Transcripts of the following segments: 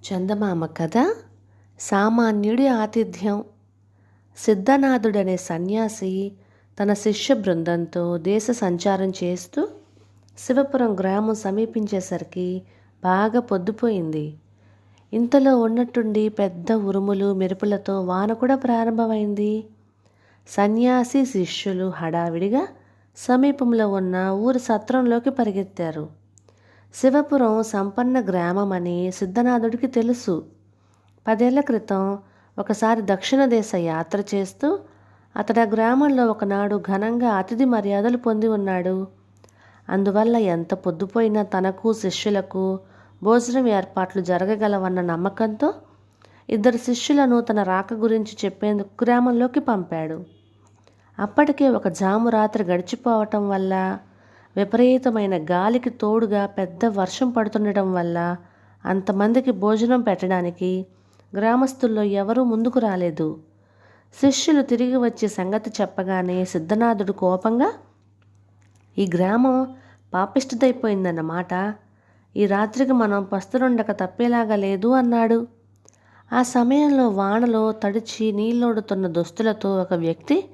చందమామ కథ సామాన్యుడి ఆతిథ్యం. సిద్ధనాథుడనే సన్యాసి తన శిష్య బృందంతో దేశ సంచారం చేస్తూ శివపురం గ్రామం సమీపించేసరికి బాగా పొద్దుపోయింది. ఇంతలో ఉన్నట్టుండి పెద్ద ఉరుములు మెరుపులతో వాన కూడా ప్రారంభమైంది. సన్యాసి శిష్యులు హడావిడిగా సమీపంలో ఉన్న ఊరు సత్రంలోకి పరిగెత్తారు. శివపురం సంపన్న గ్రామం అని సిద్ధనాథుడికి తెలుసు. పదేళ్ళ క్రితం ఒకసారి దక్షిణ దేశ యాత్ర చేస్తూ అతడు ఆ గ్రామంలో ఒకనాడు ఘనంగా అతిథి మర్యాదలు పొంది ఉన్నాడు. అందువల్ల ఎంత పొద్దుపోయినా తనకు శిష్యులకు భోజనం ఏర్పాట్లు జరగగలవన్న నమ్మకంతో ఇద్దరు శిష్యులను తన రాక గురించి చెప్పేందుకు గ్రామంలోకి పంపాడు. అప్పటికే ఒక జాము రాత్రి గడిచిపోవటం వల్ల విపరీతమైన గాలికి తోడుగా పెద్ద వర్షం పడుతుండటం వల్ల అంతమందికి భోజనం పెట్టడానికి గ్రామస్తుల్లో ఎవరూ ముందుకు రాలేదు. శిష్యులు తిరిగి వచ్చి సంగతి చెప్పగానే సిద్ధనాథుడు కోపంగా ఈ గ్రామం పాపిష్టిదైపోయిందన్నమాట. ఈ రాత్రికి మనం పస్తులుండక తప్పేలాగా లేదు అన్నాడు. ఆ సమయంలో వానలో తడిచి నీళ్ళోడుతున్న దుస్తులతో ఒక వ్యక్తి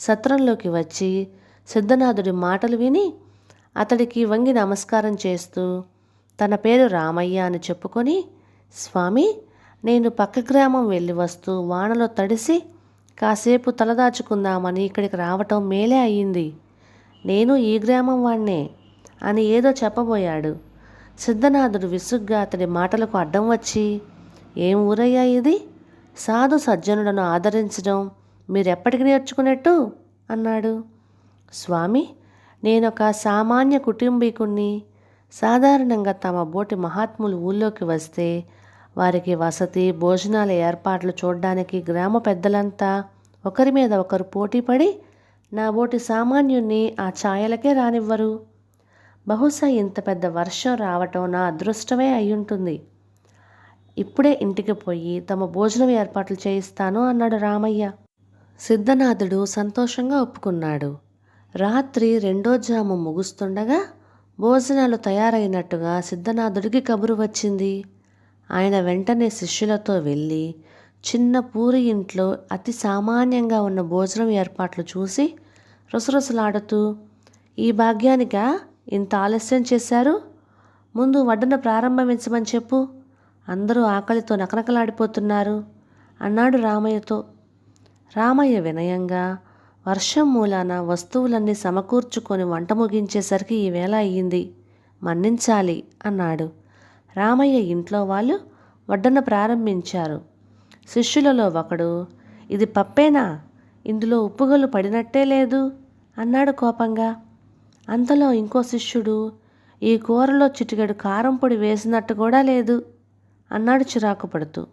సత్రంలోకి వచ్చి సిద్ధనాథుడి మాటలు విని అతడికి వంగి నమస్కారం చేస్తూ తన పేరు రామయ్య అని చెప్పుకొని స్వామి నేను పక్క గ్రామం వెళ్ళి వస్తూ వానలో తడిసి కాసేపు తలదాచుకుందామని ఇక్కడికి రావటం మేలే అయ్యింది నేను ఈ గ్రామం వాణ్ణే అని ఏదో చెప్పబోయాడు. సిద్ధనాథుడు విసుగ్గా అతడి మాటలకు అడ్డం వచ్చి ఏం ఊరయ్యా ఇది? సాధు సజ్జనులను ఆదరించడం మీరెప్పటికి నేర్చుకున్నట్టు? అన్నాడు. స్వామి నేనొక సామాన్య కుటుంబీకుణ్ణి సాధారణంగా తమ బోటి మహాత్ములు ఊళ్ళోకి వస్తే వారికి వసతి భోజనాల ఏర్పాట్లు చూడడానికి గ్రామ పెద్దలంతా ఒకరి మీద ఒకరు పోటీపడి నా బోటి సామాన్యుణ్ణి ఆ ఛాయలకే రానివ్వరు. బహుశా ఇంత పెద్ద వర్షం రావటం నా అదృష్టమే అయ్యుంటుంది. ఇప్పుడే ఇంటికి పోయి తమ భోజనం ఏర్పాట్లు చేయిస్తాను అన్నాడు రామయ్య. సిద్ధనాథుడు సంతోషంగా ఒప్పుకున్నాడు. రాత్రి రెండో జాము ముగుస్తుండగా భోజనాలు తయారైనట్టుగా సిద్ధనాథుడికి కబురు వచ్చింది. ఆయన వెంటనే శిష్యులతో వెళ్ళి చిన్న పూరి ఇంట్లో అతి సామాన్యంగా ఉన్న భోజనం ఏర్పాట్లు చూసి రుసరుసలాడుతూ ఈ భాగ్యానిక? ఇంత ఆలస్యం చేశారు? ముందు వడ్డన ప్రారంభించమని చెప్పు. అందరూ ఆకలితో నకనకలాడిపోతున్నారు అన్నాడు రామయ్యతో. రామయ్య వినయంగా వర్షం మూలాన వస్తువులన్నీ సమకూర్చుకొని వంట ముగించేసరికి ఈవేళ అయ్యింది. మన్నించాలి అన్నాడు. రామయ్య ఇంట్లో వాళ్ళు వడ్డన ప్రారంభించారు. శిష్యులలో ఒకడు ఇది పప్పేనా? ఇందులో ఉప్పుగలు పడినట్టే లేదు అన్నాడు కోపంగా. అంతలో ఇంకో శిష్యుడు ఈ కూరలో చిటికెడు కారం పొడి వేసినట్టు కూడా లేదు అన్నాడు చిరాకు పడుతూ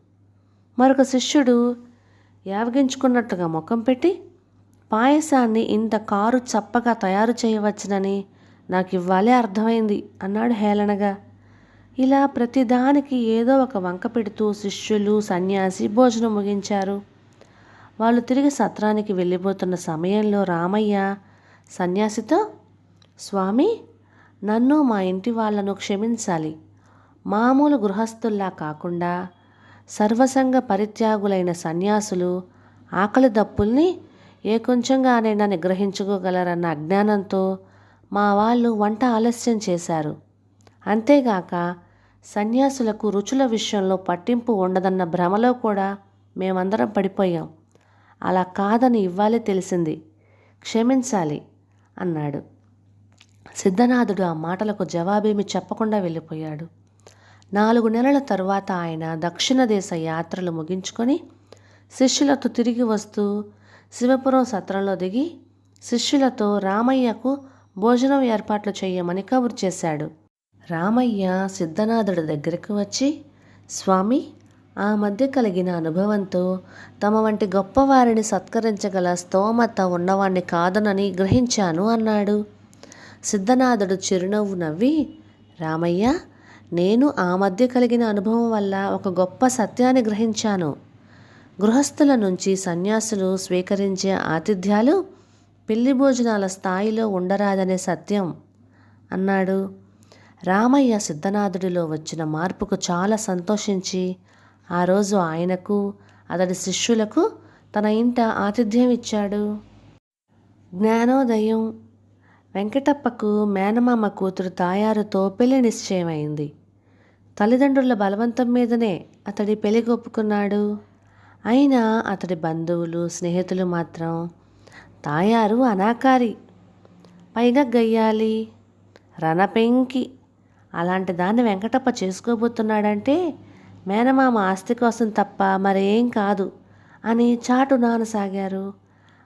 మరొక శిష్యుడు యావగించుకున్నట్టుగా ముఖం పెట్టి పాయసాన్ని ఇంత కారు చప్పగా తయారు చేయవచ్చునని నాకు ఇవ్వాలే అర్థమైంది అన్నాడు హేళనగా. ఇలా ప్రతిదానికి ఏదో ఒక వంక పెడుతూ శిష్యులు సన్యాసి భోజనం ముగించారు. వాళ్ళు తిరిగి సత్రానికి వెళ్ళిపోతున్న సమయంలో రామయ్య సన్యాసితో స్వామి నన్ను మా ఇంటి వాళ్ళను క్షమించాలి. మామూలు గృహస్థుల్లా కాకుండా సర్వసంగ పరిత్యాగులైన సన్యాసులు ఆకలి దప్పుల్ని ఏ కొంచెంగానైనా నిగ్రహించుకోగలరన్న అజ్ఞానంతో మా వాళ్ళు వంట ఆలస్యం చేశారు. అంతేగాక సన్యాసులకు రుచుల విషయంలో పట్టింపు ఉండదన్న భ్రమలో కూడా మేమందరం పడిపోయాం. అలా కాదని ఇవ్వాలే తెలిసింది. క్షమించాలి అన్నాడు. సిద్ధనాథుడు ఆ మాటలకు జవాబేమి చెప్పకుండా వెళ్ళిపోయాడు. నాలుగు నెలల తరువాత ఆయన దక్షిణ దేశ యాత్రలు ముగించుకొని శిష్యులతో తిరిగి వస్తూ శివపురం సత్రంలో దిగి శిష్యులతో రామయ్యకు భోజనం ఏర్పాట్లు చేయమని కబురు చేశాడు. రామయ్య సిద్ధనాథుడి దగ్గరకు వచ్చి స్వామి ఆ మధ్య కలిగిన అనుభవంతో తమ వంటి గొప్పవారిని సత్కరించగల స్తోమత ఉన్నవాణ్ణి కాదనని గ్రహించాను అన్నాడు. సిద్ధనాథుడు చిరునవ్వు నవ్వి రామయ్య నేను ఆ మధ్య కలిగిన అనుభవం వల్ల ఒక గొప్ప సత్యాన్ని గ్రహించాను. గృహస్థుల నుంచి సన్యాసులు స్వీకరించే ఆతిథ్యాలు పెళ్ళి భోజనాల స్థాయిలో ఉండరాదనే సత్యం అన్నాడు. రామయ్య సిద్ధనాథుడిలో వచ్చిన మార్పుకు చాలా సంతోషించి ఆ రోజు ఆయనకు అతడి శిష్యులకు తన ఇంట ఆతిథ్యం ఇచ్చాడు. జ్ఞానోదయం. వెంకటప్పకు మేనమామ కూతురు తాయారుతో పెళ్ళి నిశ్చయమైంది. తల్లిదండ్రుల బలవంతం మీదనే అతడి పెళ్ళి ఒప్పుకున్నాడు అయినా అతడి బంధువులు స్నేహితులు మాత్రం తాయారు అనాకారి. పైగా గయ్యాలి రణపెంకి అలాంటి దాన్ని వెంకటప్ప చేసుకోబోతున్నాడంటే మేనమామ ఆస్తి కోసం తప్ప మరేం కాదు అని చాటు నానసాగారు.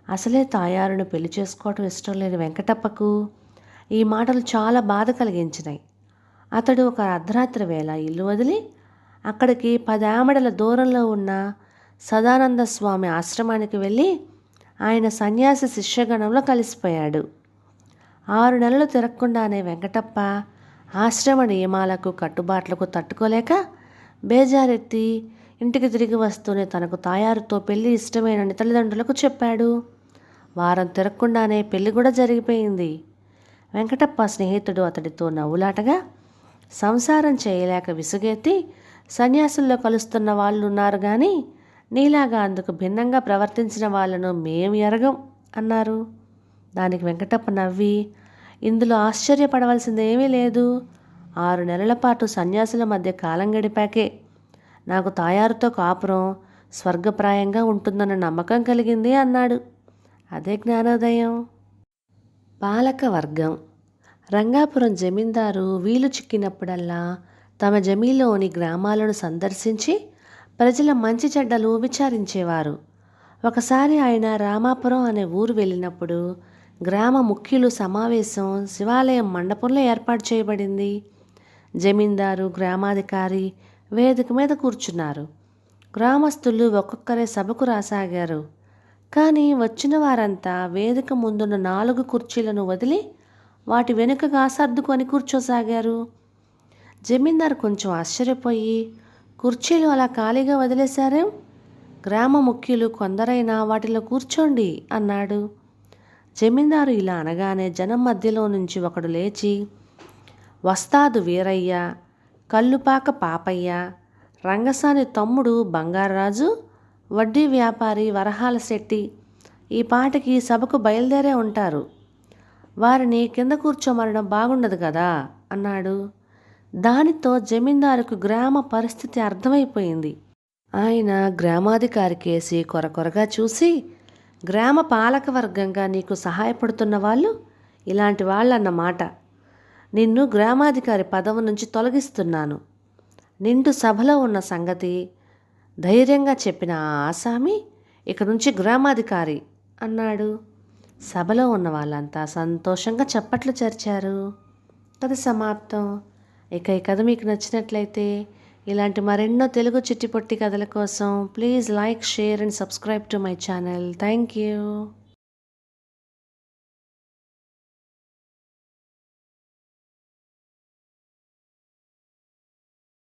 అసలే తాయారును పెళ్ళి చేసుకోవటం ఇష్టం లేని వెంకటప్పకు ఈ మాటలు చాలా బాధ కలిగించినాయి. అతడు ఒక అర్ధరాత్రి వేళ ఇల్లు వదిలి అక్కడికి పదామడల దూరంలో ఉన్న సదానంద స్వామి ఆశ్రమానికి వెళ్ళి ఆయన సన్యాసి శిష్యగణంలో కలిసిపోయాడు. ఆరు నెలలు తిరగకుండానే వెంకటప్ప ఆశ్రమ నియమాలకు కట్టుబాట్లకు తట్టుకోలేక బేజారెత్తి ఇంటికి తిరిగి వస్తూనే తనకు తాయారుతో పెళ్ళి ఇష్టమేనని తల్లిదండ్రులకు చెప్పాడు. వారం తిరగకుండానే పెళ్ళి కూడా జరిగిపోయింది. వెంకటప్ప స్నేహితుడు అతడితో నవ్వులాటగా సంసారం చేయలేక విసుగెత్తి సన్యాసుల్లో కలుస్తున్న వాళ్ళు ఉన్నారు కానీ నీలాగా అందుకు భిన్నంగా ప్రవర్తించిన వాళ్ళను మేము ఎరగం అన్నారు. దానికి వెంకటప్ప నవ్వి ఇందులో ఆశ్చర్యపడవలసిందేమీ లేదు. ఆరు నెలల పాటు సన్యాసుల మధ్య కాలం గడిపాకే నాకు తాయారుతో కాపురం స్వర్గప్రాయంగా ఉంటుందన్న నమ్మకం కలిగింది అన్నాడు. అదే జ్ఞానోదయం. పాలక వర్గం రంగాపురం జమీందారు వీలు చిక్కినప్పుడల్లా తమ జమీలోని గ్రామాలను సందర్శించి ప్రజల మంచి చెడ్డలు విచారించేవారు. ఒకసారి ఆయన రామాపురం అనే ఊరు వెళ్ళినప్పుడు గ్రామ ముఖ్యులు సమావేశం శివాలయం మండపంలో ఏర్పాటు చేయబడింది. జమీందారు గ్రామాధికారి వేదిక మీద కూర్చున్నారు. గ్రామస్తులు ఒక్కొక్కరే సభకు రాసాగారు. కానీ వచ్చిన వారంతా వేదిక ముందున్న నాలుగు కుర్చీలను వదిలి వాటి వెనుకగా సర్దుకొని కూర్చోసాగారు. జమీందారు కొంచెం ఆశ్చర్యపోయి కుర్చీలు అలా ఖాళీగా వదిలేశారేం? గ్రామ ముఖ్యులు కొందరైనా వాటిలో కూర్చోండి అన్నాడు. జమీందారు ఇలా అనగానే జనం మధ్యలో నుంచి ఒకడు లేచి వస్తాదు వీరయ్య కల్లుపాక పాపయ్య రంగసాని తమ్ముడు బంగారరాజు వడ్డీ వ్యాపారి వరహాల శెట్టి ఈ పాటకి సభకు బయలుదేరే ఉంటారు. వారిని కింద కూర్చోమనడం బాగుండదు కదా అన్నాడు. దానితో జమీందారుకు గ్రామ పరిస్థితి అర్థమైపోయింది. ఆయన గ్రామాధికారి కేసి కొరకొరగా చూసి గ్రామ పాలక వర్గంగా నీకు సహాయపడుతున్న వాళ్ళు ఇలాంటి వాళ్ళన్నమాట నిన్ను గ్రామాధికారి పదవి నుంచి తొలగిస్తున్నాను. నిండు సభలో ఉన్న సంగతి ధైర్యంగా చెప్పిన ఆ ఆసామి ఇక నుంచి గ్రామాధికారి అన్నాడు. సభలో ఉన్న వాళ్ళంతా సంతోషంగా చప్పట్లు చరిచారు. కథ సమాప్తం. ఇక ఈ కథ మీకు నచ్చినట్లయితే ఇలాంటి మరెన్నో తెలుగు చిట్టిపొట్టి కథల కోసం please like share and subscribe to my channel. Thank you.